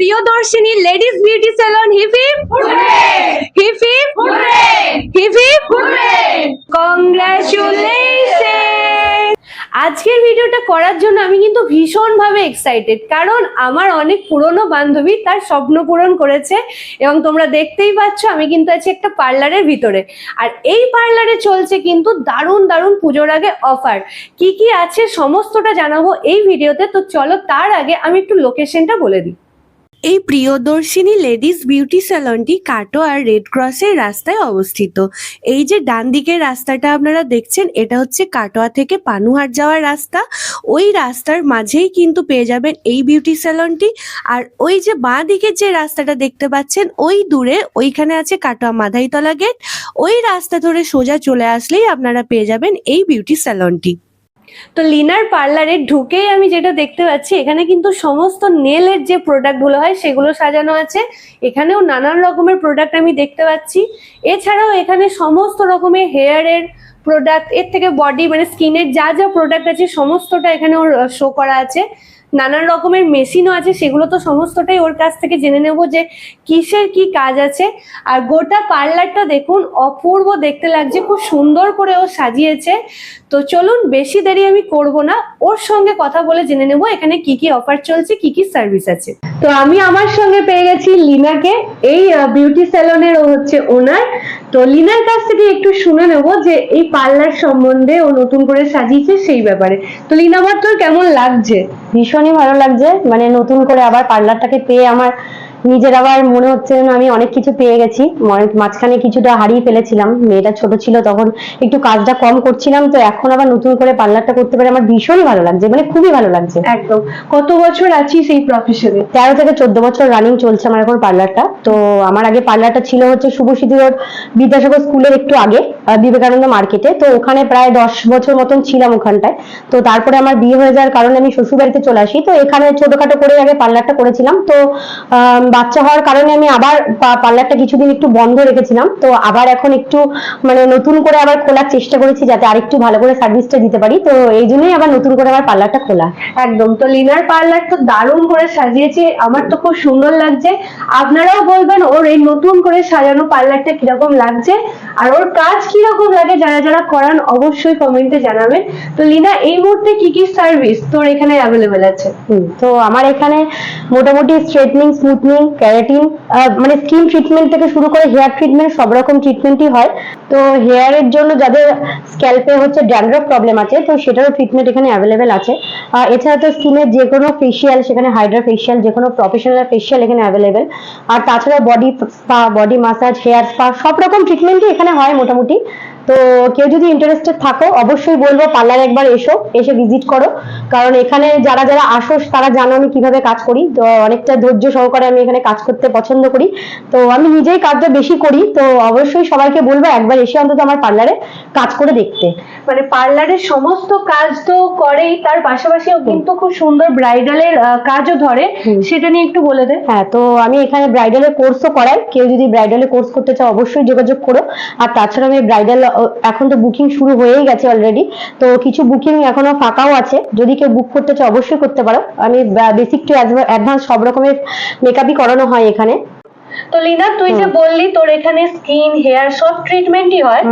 Priyadarshini ladies beauty hip hip hip congratulation. আজকের ভিডিওটা করার জন্য আমি কিন্তু ভীষণভাবে এক্সাইটেড কারণ আমার অনেক পুরনো বান্ধবী তার স্বপ্ন পূরণ করেছে এবং তোমরা দেখতেই পাচ্ছ আমি কিন্তু আছি একটা পার্লারের ভিতরে। আর এই পার্লারে চলছে কিন্তু দারুণ দারুণ পুজোর আগে অফার কি কি আছে সমস্তটা জানাব এই ভিডিওতে, তো চলো তার আগে আমি একটু লোকেশনটা বলে দিই। এই প্রিয়দর্শিনী লেডিস বিউটি স্যালনটি কাটো আর রেড ক্রসের রাস্তায় অবস্থিত। এই যে ডান দিকের রাস্তাটা আপনারা দেখছেন, এটা হচ্ছে কাটোয়া থেকে পানুহাট যাওয়ার রাস্তা। ওই রাস্তার মাঝেই কিন্তু পেয়ে যাবেন এই বিউটি স্যালনটি। আর ওই যে বাঁ দিকের যে রাস্তাটা দেখতে পাচ্ছেন, ওই দূরে ওইখানে আছে কাটোয়া মাধাইতলা গেট। ওই রাস্তা ধরে সোজা চলে আসলেই আপনারা পেয়ে যাবেন এই বিউটি স্যালনটি। তো লিনার পার্লারে ঢুকেই আমি যেটা দেখতে পাচ্ছি, এখানে কিন্তু সমস্ত নেলের যে প্রোডাক্টগুলো হয় সেগুলো সাজানো আছে। এখানেও নানান রকমের প্রোডাক্ট আমি দেখতে পাচ্ছি। এছাড়াও এখানে সমস্ত রকমের হেয়ারের প্রোডাক্টের থেকে বডি মানে স্কিনের যা যা প্রোডাক্ট আছে, সমস্তটা এখানে শো করা আছে। নানান রকমের মেশিনও আছে, সেগুলো তো সমস্তটাই ওর কাছ থেকে জেনে নেব যে কিসের কি কাজ আছে। আর গোটা পার্লারটা দেখুন, অপূর্ব দেখতে লাগছে, খুব সুন্দর করে ও সাজিয়েছে। তো চলুন, বেশি দেরি আমি করব না, ওর সঙ্গে কথা বলে জেনে নেব এখানে কি কি অফার চলছে, কি কি সার্ভিস আছে। তো আমি আমার সঙ্গে পেয়ে গেছি লিনাকে, এই বিউটি স্যালনের ও হচ্ছে ওনার তো লিনার কাছ থেকে একটু শুনে নেব যে এই পার্লার সম্বন্ধে ও নতুন করে সাজিয়েছে সেই ব্যাপারে। তো লিনা আমার তোর কেমন লাগছে? ভীষণই ভালো লাগছে। মানে নতুন করে আবার পার্লারটাকে পেয়ে আমার নিজের আবার মনে হচ্ছে যেন আমি অনেক কিছু পেয়ে গেছি। মাঝখানে কিছুটা হারিয়ে ফেলেছিলাম। মেয়েটা ছোট ছিল তখন একটু কাজটা কম করছিলাম তো এখন আবার নতুন করে পার্লারটা করতে পারে আমার ভীষণই ভালো লাগছে মানে খুবই ভালো লাগছে। একদম। কত বছর আছিস এই প্রফেশনে তেরো থেকে চোদ্দ বছর রানিং চলছে আমার এখন পার্লারটা। তো আমার আগে পার্লারটা ছিল হচ্ছে শুভসিদ্ধি রোড বিদ্যাসাগর স্কুলের একটু আগে বিবেকানন্দ মার্কেটে। তো ওখানে প্রায় দশ বছর মতন ছিলাম ওখানটায়। তো তারপরে আমার বিয়ে হয়ে যাওয়ার কারণে আমি শ্বশুর বাড়িতে চলে আসি। তো এখানে ছোটখাটো করে আগে পার্লারটা করেছিলাম। তো বাচ্চা হওয়ার কারণে আমি আবার পার্লারটা কিছুদিন একটু বন্ধ রেখেছিলাম। তো আবার এখন একটু মানে নতুন করে আবার খোলার চেষ্টা করেছি যাতে আরেকটু ভালো করে সার্ভিসটা দিতে পারি। তো এই জন্যই আবার নতুন করে আবার পার্লারটা খোলা। একদম। তো লিনার পার্লার তো দারুণ করে সাজিয়েছে। আমার তো খুব সুন্দর লাগছে। আপনারাও বলবেন ওর এই নতুন করে সাজানো পার্লারটা কীরকম লাগছে? আর ওর কাজ কীরকম লাগে যারা যারা করান অবশ্যই কমেন্টে জানাবেন। তো লিনা এই মুহূর্তে কি কি সার্ভিস তোর এখানে অ্যাভেলেবেল আছে? হুম, তো আমার এখানে মোটামুটি স্ট্রেটনিং স্মুথনিং ক্যারাটিন মানে স্কিন ট্রিটমেন্ট থেকে শুরু করে হেয়ার ট্রিটমেন্ট সব রকম ট্রিটমেন্টই হয়। তো হেয়ারের জন্য যাদের স্ক্যাল্পে হচ্ছে ড্যান্ড্রফ প্রবলেম আছে, তো সেটারও ট্রিটমেন্ট এখানে অ্যাভেলেবেল আছে। আর এছাড়া তো স্কিনের যে কোনো ফেসিয়াল সেখানে হাইড্রা ফেসিয়াল যে কোনো প্রফেশনাল ফেসিয়াল এখানে অ্যাভেলেবেল আর তাছাড়া body spa body massage hair spa সব রকম ট্রিটমেন্টই এখানে হয় মোটামুটি। তো কেউ যদি ইন্টারেস্টেড থাকো অবশ্যই বলব পার্লার একবার এসো এসে ভিজিট করো। কারণ এখানে যারা যারা আসো তারা জানো আমি কীভাবে কাজ করি। তো অনেকটা ধৈর্য সহকারে আমি এখানে কাজ করতে পছন্দ করি। তো আমি নিজেই কাজটা বেশি করি তো অবশ্যই সবাইকে বলব একবার এসে অন্তত আমার পার্লারে কাজ করে দেখতে। মানে পার্লারের সমস্ত কাজ তো করেই তার পাশাপাশিও কিন্তু খুব সুন্দর ব্রাইডালের কাজও ধরে। সেটা নিয়ে একটু বলে দে। হ্যাঁ তো আমি এখানে ব্রাইডালের কোর্সও করাই। কেউ যদি ব্রাইডালের কোর্স করতে চাও অবশ্যই যোগাযোগ করো। আর তাছাড়া আমি ব্রাইডাল এখন তো বুকিং শুরু হয়েই গেছে অলরেডি তো কিছু বুকিং এখনও ফাঁকাও আছে। যদি কেউ বুক করতে চাও অবশ্যই করতে পারো। আমি বেসিক টু অ্যাডভান্স সব রকমের মেকআপই করানো হয় এখানে। তো লিনা তুই যে বললি তোর এখানে স্কিন হেয়ার সব ট্রিটমেন্টই হয়।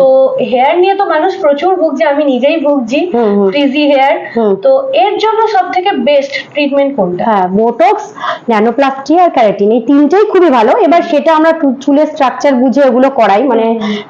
তো হেয়ার নিয়ে তো মানুষ প্রচুর ভুগছে আমি নিজেই ভুগছি। ফ্রিজি হেয়ার তো এর জন্য সব থেকে বেস্ট ট্রিটমেন্ট কোনটা? হ্যাঁ বোটক্স ন্যানোপ্লাস্টি আর ক্যারাটিন এই তিনটেই খুবই ভালো। এবার সেটা আমরা চুলের স্ট্রাকচার বুঝে ওগুলো করাই মানে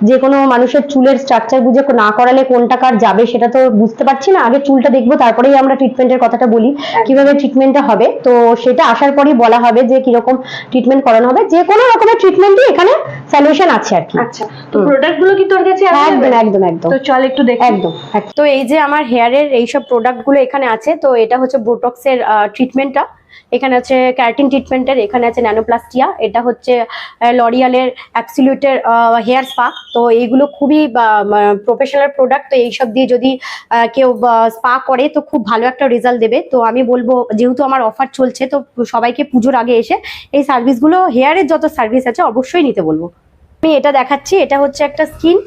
যে কোনো মানুষের চুলের স্ট্রাকচার বুঝে না করালে কোনটা কার যাবে সেটা তো বুঝতে পারছি না। আগে চুলটা দেখব তারপরেই আমরা ট্রিটমেন্টের কথাটা বলি কীভাবে ট্রিটমেন্টটা হবে। তো সেটা আসার পরই বলা হবে যে কীরকম ট্রিটমেন্ট করানো হবে যে কোনো রকমের ট্রিটমেন্টই এখানে সলিউশন আছে আর কি। আচ্ছা তো। প্রোডাক্টগুলো কি তোর কাছে একদম একদম একদম। তো চল একটু দেখি। একদম একদম। তো এই যে আমার হেয়ারের এইসব প্রোডাক্টগুলো এখানে আছে তো এটা হচ্ছে বোটক্সের ট্রিটমেন্টটা এখানে আছে ক্যারাটিন ট্রিটমেন্টের এখানে আছে ন্যানোপ্লাস্টিয়া এটা হচ্ছে লরিয়ালের অ্যাপসিলিউটের হেয়ার স্পা তো এইগুলো খুবই প্রফেশনাল প্রোডাক্ট তো এইসব দিয়ে যদি কেউ স্পা করে, তো খুব ভালো একটা রেজাল্ট দেবে। তো আমি বলব, যেহেতু আমার অফার চলছে, তো সবাইকে পুজোর আগে এসে এই সার্ভিসগুলো হেয়ারের যত সার্ভিস আছে, অবশ্যই নিতে বলব। আমি এটা দেখাচ্ছি, এটা হচ্ছে একটা স্কিন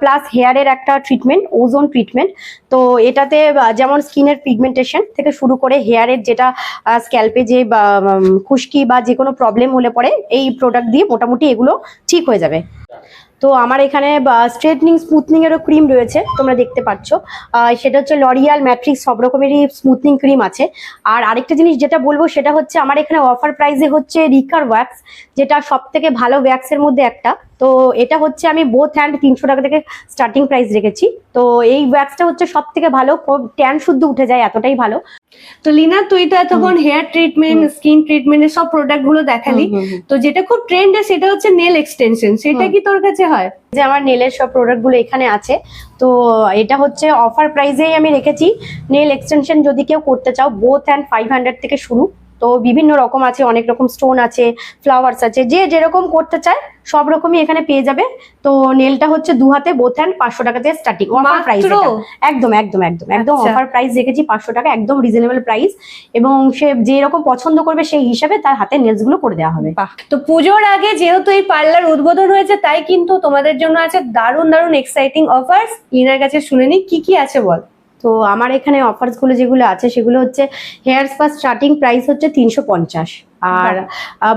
প্লাস হেয়ারের একটা ট্রিটমেন্ট ওজোন ট্রিটমেন্ট তো এটাতে যেমন স্কিনের পিগমেন্টেশন থেকে শুরু করে হেয়ারের যেটা স্ক্যাল্পে যে খুশকি বা যে কোনো প্রবলেম হলে পরে এই প্রোডাক্ট দিয়ে মোটামুটি এগুলো ঠিক হয়ে যাবে। তো আমার এখানে স্ট্রেটনিং স্মুথনিং এরও ক্রিম রয়েছে, তোমরা দেখতে পাচ্ছ। সেটা হচ্ছে লরিয়াল ম্যাট্রিক্স সব রকমেরই স্মুথনিং ক্রিম আছে। আর আরেকটা জিনিস যেটা বলব, সেটা হচ্ছে আমার এখানে অফার প্রাইসে হচ্ছে রিকার ওয়্যাক্স যেটা সব থেকে ভালো ওয়্যাক্সের মধ্যে একটা। তো এটা হচ্ছে আমি বোথ হ্যান্ড তিনশো টাকা থেকে স্টার্টিং প্রাইস রেখেছি। তো এই ওয়্যাক্সটা হচ্ছে সব থেকে ভালো ট্যান শুদ্ধ উঠে যায়, এতটাই ভালো। তো লিনা তুই তো এতক্ষণ হেয়ার ট্রিটমেন্ট স্কিন ট্রিটমেন্ট সব প্রোডাক্টগুলো দেখালি। তো যেটা খুব ট্রেন্ডে সেটা হচ্ছে নেল এক্সটেনশন সেটা কি তোর কাছে হয়? যে আমার নেলের সব প্রোডাক্টগুলো এখানে আছে। তো এটা হচ্ছে অফার প্রাইসেই আমি রেখেছি। নেল এক্সটেনশন যদি কেউ করতে চাও বোথ অ্যান্ড ফাইভ হান্ড্রেড থেকে শুরু। তো বিভিন্ন রকম আছে অনেক রকম স্টোন আছে ফ্লাওয়ার্স আছে যে যেরকম করতে চায় সব রকমই এখানে পেয়ে যাবে। তো নেলটা হচ্ছে দু হাতে বোথ হ্যান্ড পাঁচশো টাকা থেকে স্টার্টিং অফার প্রাইস একদম একদম একদম একদম। অফার প্রাইস রেখেছি পাঁচশো টাকা একদম রিজনেবল প্রাইস এবং সে যে রকম পছন্দ করবে সেই হিসাবে তার হাতে নেলসগুলো করে দেওয়া হবে। তো পুজোর আগে যেহেতু এই পার্লার উদ্বোধন হয়েছে তাই কিন্তু তোমাদের জন্য আছে দারুণ দারুণ এক্সাইটিং অফার লিনার কাছে শুনে নি কি কি আছে বল? তো আমার এখানে অফার্সগুলো যেগুলো আছে সেগুলো হচ্ছে হেয়ার স্পা স্টার্টিং প্রাইস হচ্ছে তিনশো পঞ্চাশ। আর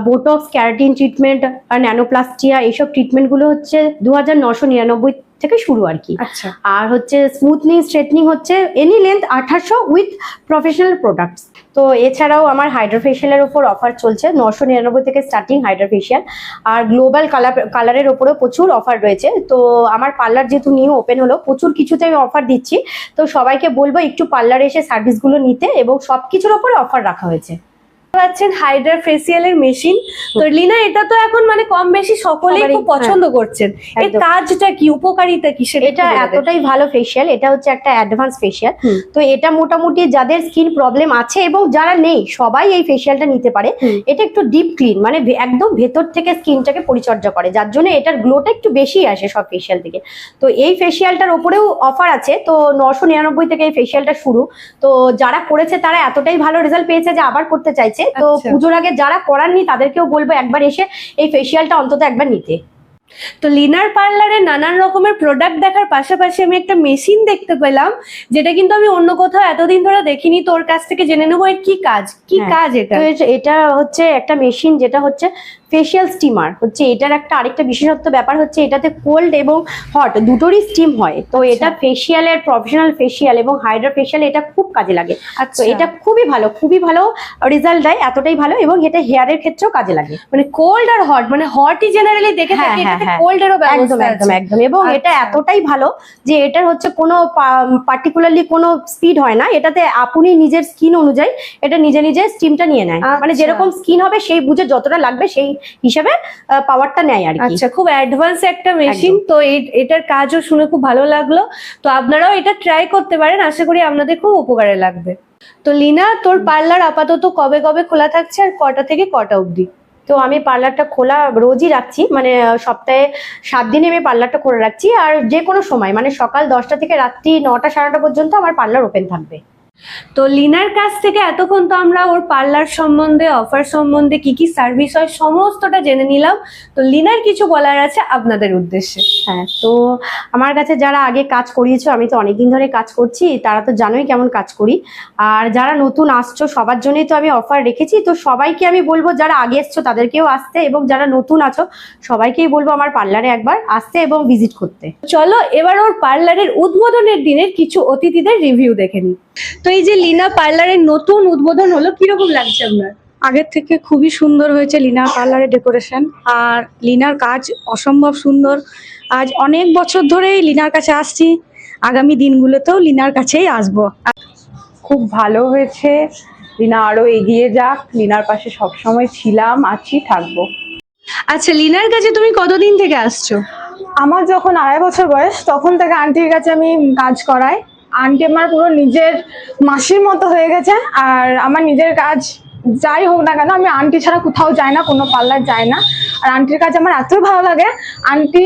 বোটক্স ক্যারাটিন ট্রিটমেন্ট আর ন্যানোপ্লাস্টিয়া এইসব ট্রিটমেন্টগুলো হচ্ছে দু হাজার নশো নিরানব্বই থেকে শুরু আর কি। আচ্ছা। আর হচ্ছে স্মুথনিং স্ট্রেটনিং হচ্ছে এনি লেন্থ আঠাশো উইথ প্রফেশনাল প্রোডাক্টস তো এছাড়াও আমার হাইড্রোফেশিয়ালের ওপর অফার চলছে। নশো নিরানব্বই থেকে স্টার্টিং হাইড্রোফেশিয়াল আর গ্লোবাল কালার কালারের ওপরেও প্রচুর অফার রয়েছে। তো আমার পার্লার যেহেতু নিউ ওপেন হলো, প্রচুর কিছুতে আমি অফার দিচ্ছি। তো সবাইকে বলব একটু পার্লারে এসে সার্ভিসগুলো নিতে এবং সব কিছুর ওপরে অফার রাখা হয়েছে। পাচ্ছেন হাইড্রা ফেসিয়ালের মেশিন তো লিনা এটা তো এখন মানে কম বেশি সকলেই খুব পছন্দ করছেন। এর কাজটা কি? উপকারিতা কি সেটা এটা। এতটাই ভালো ফেশিয়াল এটা হচ্ছে একটা অ্যাডভান্স ফেশিয়াল হুম। তো এটা মোটামুটি যাদের স্কিন প্রবলেম আছে এবং যারা নেই সবাই এই ফেশিয়ালটা নিতে পারে। এটা একটু ডিপ ক্লিন মানে একদম ভেতর থেকে স্কিনটাকে পরিচর্যা করে যার জন্য এটার গ্লোটা একটু বেশি আসে সব ফেসিয়াল থেকে। তো এই ফেশিয়ালটার ওপরেও অফার আছে তো নশো নিরানব্বই থেকে এই ফেশিয়ালটা শুরু। তো যারা করেছে তারা এতটাই ভালো রেজাল্ট পেয়েছে যে আবার করতে চাইছে। তো আচ্ছা। পুজোর আগে যারা করাননি তাদেরকেও বলব একবার এসে এই ফেসিয়ালটা অন্তত একবার নিতে তো লিনার পার্লারে নানান রকমের প্রোডাক্ট দেখার পাশাপাশি আমি একটা মেশিন দেখতে পেলাম যেটা কিন্তু আমি অন্য কোথাও এতদিন ধরে দেখিনি তোর কাছ থেকে জেনে নেব এর কি কাজ কি হ্যাঁ। কাজ এটা- এটা হচ্ছে একটা মেশিন যেটা হচ্ছে ফেশিয়াল স্টিমার হচ্ছে এটার একটা আরেকটা বিশেষত্ব ব্যাপার হচ্ছে এটাতে কোল্ড এবং হট দুটোরই স্টিম হয়। তো এটা ফেশিয়ালের প্রফেশনাল ফেশিয়াল এবং হাইড্রা ফেশিয়াল এটা খুব কাজে লাগে। তো আচ্ছা। এটা খুবই ভালো খুবই ভালো রেজাল্ট দেয় এতটাই ভালো এবং এটা হেয়ারের ক্ষেত্রেও কাজে লাগে। মানে কোল্ড আর হট মানে হটই জেনারেলি দেখে হ্যাঁ, থাকি হ্যাঁ, এটাতে হ্যাঁ। কোল্ড এরও একদম একদম একদম। এবং এটা আচ্ছা। এতটাই ভালো যে এটার হচ্ছে কোনো পার্টিকুলারলি কোনো স্পিড হয় না। এটাতে আপনি নিজের স্কিন অনুযায়ী এটা নিজে নিজে স্টিমটা নিয়ে নেয়। মানে আচ্ছা। যেরকম স্কিন হবে সেই বুঝে যতটা লাগবে সেই হিসাবে পাওয়ারটা নেয় আর আচ্ছা খুব অ্যাডভান্স একটা মেশিন তো এটার কাজও শুনে খুব ভালো লাগল। তো আপনারাও এটা ট্রাই করতে পারেন আশা করি আপনাদের খুব উপকারে লাগবে। তো লিনা তোর পার্লার আপাতত কবে কবে খোলা থাকছে আর কটা থেকে কটা অবধি? তো আমি পার্লারটা খোলা রোজই রাখছি মানে সপ্তাহে সাত দিনে আমি পার্লারটা খোলা রাখছি। আর যে কোনো সময় মানে সকাল দশটা থেকে রাত্রি নটা সাড়ে পর্যন্ত আমার পার্লার ওপেন থাকবে। তো লিনার কাছ থেকে এতক্ষণ তো আমরা ওর পার্লার সম্বন্ধে অফার সম্বন্ধে কি কি সার্ভিস হয় সমস্তটা জেনে নিলাম। তো লিনার কিছু বলার আছে আপনাদের উদ্দেশ্যে? হ্যাঁ তো আমার কাছে যারা আগে কাজ করিয়েছো আমি তো অনেকদিন ধরে কাজ করছি তারা তো জানোই কেমন কাজ করি। আর যারা নতুন আসছো সবার জন্যই তো আমি অফার রেখেছি তো সবাইকে আমি বলব যারা আগে এসছো তাদেরকেও আসতে এবং যারা নতুন আছো সবাইকেই বলব আমার পার্লারে একবার আসতে এবং ভিজিট করতে। চলো এবার ওর পার্লারের উদ্বোধনের দিনের কিছু অতিথিদের রিভিউ দেখে নিই। তো এই যে লিনা পার্লারের নতুন উদ্বোধন হলো কীরকম লাগছে আপনার? আগের থেকে খুবই সুন্দর হয়েছে লিনার পার্লারের ডেকোরেশন। আর লিনার কাজ অসম্ভব সুন্দর। আজ অনেক বছর ধরেই লিনার কাছে আসছি। আগামী দিনগুলোতেও লিনার কাছেই আসব। খুব ভালো হয়েছে। লিনা আরও এগিয়ে যাক। লিনার পাশে সবসময় ছিলাম আছি থাকব। আচ্ছা লিনার কাছে তুমি কতদিন থেকে আসছো? আমার যখন আড়াই বছর বয়স তখন থেকে আন্টির কাছে আমি কাজ করাই। আন্টি আমার পুরো নিজের মাসির মতো হয়ে গেছে, আর আমার নিজের কাজ যাই হোক না কেন, আমি আন্টি ছাড়া কোথাও যাই না, কোনো পার্লার যাই না। আর আন্টির কাজ আমার এতই ভালো লাগে, আন্টি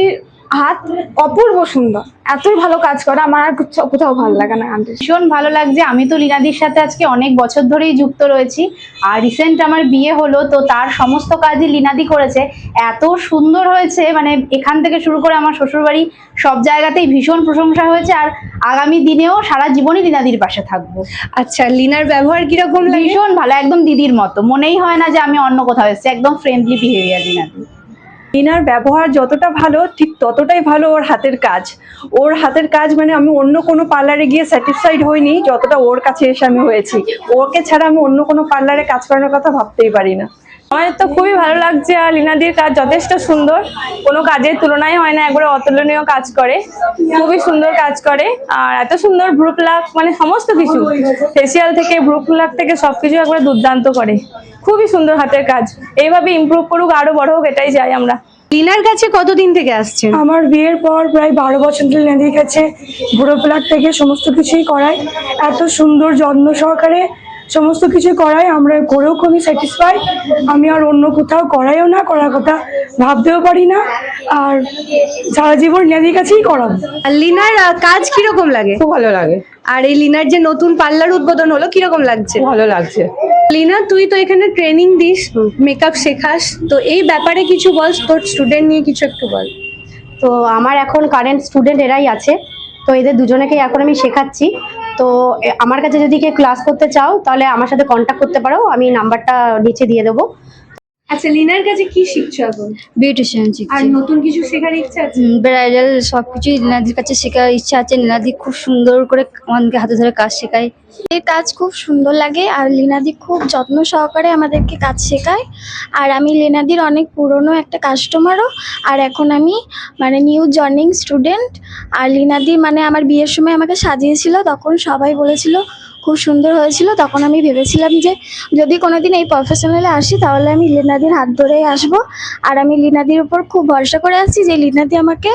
হাত অপূর্ব সুন্দর। এতই ভালো কাজ করে আমার আর কোথাও- ভালো লাগে না আন্টি। ভীষণ ভালো লাগছে। আমি তো লীনাদির সাথে আজকে অনেক বছর ধরেই যুক্ত রয়েছি। আর রিসেন্ট আমার বিয়ে হলো তো তার সমস্ত কাজই লীনাদি করেছে। এত সুন্দর হয়েছে মানে এখান থেকে শুরু করে আমার শ্বশুরবাড়ি সব জায়গাতেই ভীষণ প্রশংসা হয়েছে। আর আগামী দিনেও সারা জীবনই লীনাদির পাশে থাকব। আচ্ছা লিনার ব্যবহার কীরকম ভীষণ ভালো একদম দিদির মতো। মনেই হয় না যে আমি অন্য কোথাও এসেছি একদম ফ্রেন্ডলি বিহেভিয়ার লীনাদি। টিনার ব্যবহার যতটা ভালো, ঠিক ততটাই ভালো ওর হাতের কাজ। ওর হাতের কাজ মানে আমি অন্য কোনো পার্লারে গিয়ে স্যাটিসফাইড হইনি, যতটা ওর কাছে এসে আমি হয়েছি। ওকে ছাড়া আমি অন্য কোনো পার্লারে কাজ করানোর কথা ভাবতেই পারি না। আমার তো খুবই ভালো লাগছে আর লিনাদির কাজ যথেষ্ট সুন্দর। কোনো কাজের তুলনায় হয় না, একবারে অতুলনীয় কাজ করে। খুবই সুন্দর কাজ করে। আর এত সুন্দর ভ্রু প্লাক মানে সমস্ত কিছু। ফেসিয়াল থেকে ভ্রু প্লাক থেকে সবকিছু একবারে দুর্দান্ত করে। খুবই সুন্দর হাতের কাজ। এইভাবে ইম্প্রুভ করুক আরও বড় হোক এটাই চাই আমরা। লিনার কাছে কতদিন থেকে আসছে আমার বিয়ের পর প্রায় বারো বছর ধরে লেডির কাছে বুড়ো প্লাট থেকে সমস্ত কিছুই করায় এত সুন্দর যত্ন সহকারে সমস্ত কিছু করাই আমরা করেও খুবই স্যাটিসফাই আমি আর অন্য কোথাও করাইও না করার কথা ভাবতেও পারি না। আর সারা জীবন লেডির কাছেই করাবো। আর লিনার কাজ কীরকম লাগে? খুব ভালো লাগে। আর এই লিনার যে নতুন পার্লার উদ্বোধন হলো কীরকম লাগছে? ভালো লাগছে। লিনা তুই তো এখানে ট্রেনিং দিস মেকআপ শেখাস। তো এই ব্যাপারে কিছু বল তোর স্টুডেন্ট নিয়ে কিছু একটু বল। তো আমার এখন কারেন্ট স্টুডেন্ট এরাই আছে। তো এদের দুজনেকেই এখন আমি শেখাচ্ছি। তো আমার কাছে যদি কেউ ক্লাস করতে চাও, তাহলে আমার সাথে কন্ট্যাক্ট করতে পারো। আমি নাম্বারটা নিচে দিয়ে দেবো। আচ্ছা লিনার কাছে কি শিখছো এখন? বিউটিশিয়ান আর নতুন কিছু শেখার ইচ্ছা আছে? ব্রাইডাল সব কিছুই নীলাদির কাছে শেখার ইচ্ছা আছে। নীলাদি খুব সুন্দর করে আমাদেরকে হাতে ধরে কাজ শেখায়। এই কাজ খুব সুন্দর লাগে আর লিনাদি খুব যত্ন সহকারে আমাদেরকে কাজ শেখায়। আর আমি লিনাদির অনেক পুরনো একটা কাস্টমারও। আর এখন আমি মানে নিউ জয়নিং স্টুডেন্ট আর লিনাদি মানে আমার বিয়ের সময় আমাকে সাজিয়েছিল। তখন সবাই বলেছিল খুব সুন্দর হয়েছিল, তখন আমি ভেবেছিলাম যে যদি কোনোদিন এই প্রফেশনালে আসি, তাহলে আমি লিনাদির হাত ধরেই আসব। আর আমি লিনাদির উপর খুব ভরসা করে আসছি যে লিনাদি আমাকে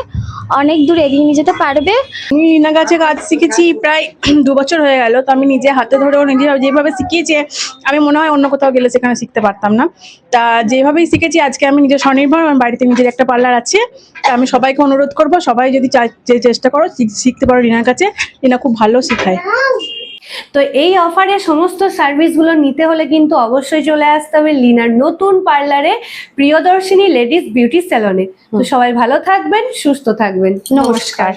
অনেক দূর এগিয়ে নিয়ে যেতে পারবে। আমি রিনা কাছে কাজ শিখেছি প্রায় দু বছর হয়ে গেল, তো আমি নিজে হাতে ধরেও নিজে যেভাবে শিখিয়েছে, আমি মনে হয় অন্য কোথাও গেলে সেখানে শিখতে পারতাম না। তা যেভাবেই শিখেছি, আজকে আমি নিজে স্বনির্ভর, আমার বাড়িতে নিজের একটা পার্লার আছে, তা আমি সবাইকে অনুরোধ করব, সবাই যদি চেষ্টা করো, শিখ- শিখতে পারো রিনার কাছে, রিনা খুব ভালো শেখায়। তো এই অফারে সমস্ত সার্ভিসগুলো নিতে হলে কিন্তু অবশ্যই চলে আসতে হবে লিনার নতুন পার্লারে প্রিয়দর্শিনী লেডিস বিউটি সেলনে তো সবাই ভালো থাকবেন সুস্থ থাকবেন। নমস্কার।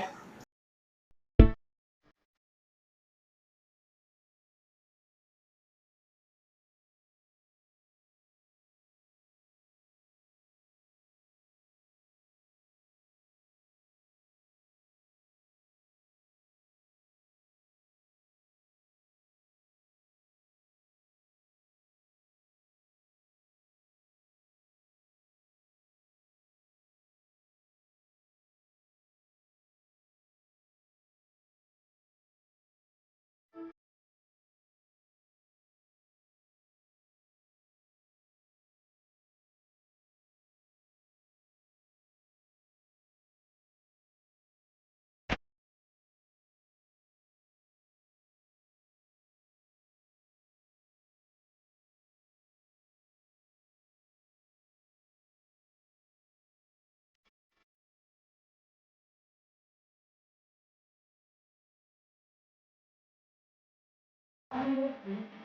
I love you.